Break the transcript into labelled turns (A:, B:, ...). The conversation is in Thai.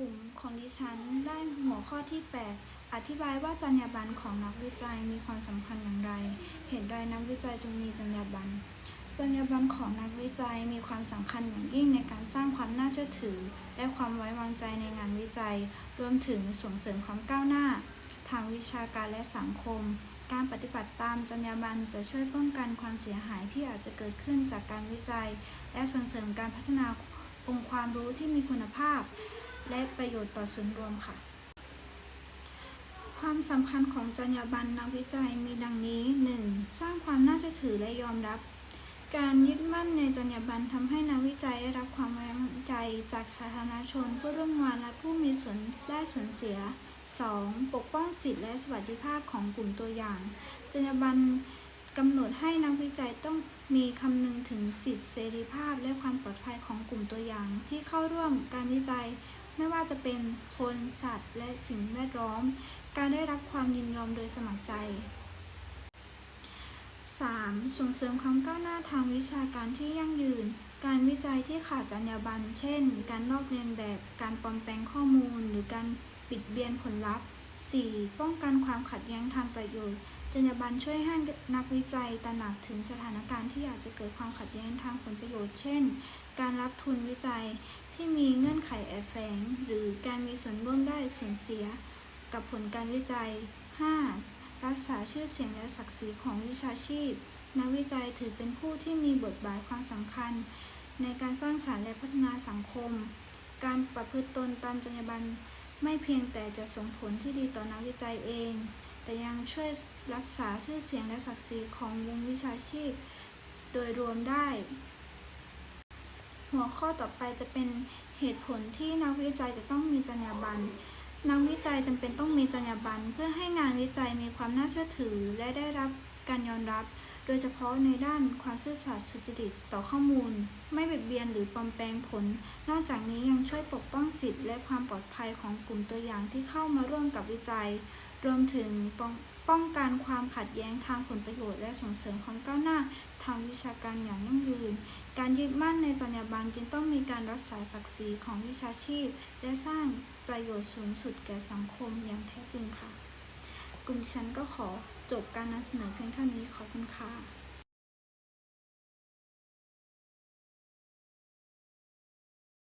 A: ลุ่มของดิฉันได้หัวข้อที่ 8 อธิบายว่าจรรยาบรรณของนักวิจัยมีความสำคัญอย่างไร เหตุใดนักวิจัยจึงมีจรรยาบรรณจรรยาบรรณของนักวิจัยมีความสำคัญอย่างยิ่งในการสร้างความน่าเชื่อถือ และความไว้วางใจในงานวิจัย รวมถึงส่งเสริมความก้าวหน้า ทางวิชาการและสังคม การปฏิบัติตามจรรยาบรรณจะช่วยป้องกันความเสียหายที่อาจจะเกิดขึ้นจากการวิจัย และส่งเสริมการพัฒนาองค์ความรู้ที่มีคุณภาพ และประโยชน์ต่อส่วนรวมค่ะ ความสำคัญของจรรยาบรรณนักวิจัยมีดังนี้ 1. สร้างความน่าเชื่อถือและยอมรับ การยึดมั่นในจรรยาบรรณทำให้นักวิจัยได้รับความไว้วางใจจากสาธารณชนผู้ร่วมงานและผู้มีส่วนได้ส่วนเสีย 2. ปกป้องสิทธิและสวัสดิภาพของกลุ่มตัวอย่าง จรรยาบรรณกำหนดให้นักวิจัยต้องมีคำนึงถึงสิทธิเสรีภาพ และความปลอดภัยของกลุ่มตัวอย่างที่เข้าร่วมการวิจัย ไม่ว่าจะเป็นคนสัตว์และสิ่งแวดล้อม การได้รับความยินยอมโดยสมัครใจ 3. ส่งเสริมความก้าวหน้าทางวิชาการที่ยั่งยืน การวิจัยที่ขาดจรรยาบรรณ เช่น การลอกเลียนแบบ การปลอมแปลงข้อมูล หรือการบิดเบียนผลลัพธ์ 4. ป้องกันความขัดแย้งทางประโยชน์ จรรยาบรรณช่วยให้นักวิจัยตระหนักถึงสถานการณ์ที่อาจจะเกิดความขัดแย้งทางผลประโยชน์ เช่น การรับทุนวิจัยที่มีเงื่อนไขแอบแฝง หรือการมีส่วนร่วมได้ส่วนเสีย กับผลการวิจัย 5. รักษาชื่อเสียงและศักดิ์ศรีของวิชาชีพ นักวิจัยถือเป็นผู้ที่มีบทบาทความสำคัญ ในการสร้างสรรค์และพัฒนาสังคม การประพฤติตนตามจรรยาบรรณไม่เพียงแต่จะส่งผลที่ดีต่อนักวิจัยเอง แต่ยังช่วยรักษาชื่อเสียงและศักดิ์ศรีของวงวิชาชีพ โดยรวมได้ หัวข้อต่อไปจะเป็นเหตุผลที่นักวิจัยจะต้องมีจรรยาบรรณนักวิจัยจำเป็นต้องมีจรรยาบรรณเพื่อให้งานวิจัยมีความน่าเชื่อถือ และได้รับการยอมรับ โดยเฉพาะในด้านความซื่อสัตย์สุจริตต่อข้อมูล ไม่เบียดเบียนหรือปลอมแปลงผล นอกจากนี้ยังช่วยปกป้องสิทธิและความปลอดภัยของกลุ่มตัวอย่างที่เข้ามาร่วมกับวิจัย รวมถึงป้องป้องกันความขัดแย้งทางผลประโยชน์ และส่งเสริมความก้าวหน้าทางวิชาการอย่างยั่งยืน การยึดมั่นในจรรยาบรรณจึงต้องมีการรักษาศักดิ์ศรีของวิชาชีพ และสร้างประโยชน์สูงสุดแก่สังคมอย่างแท้จริงค่ะ กลุ่มฉันก็ขอจบการนำเสนอเพียงเท่านี้ขอบคุณค่ะ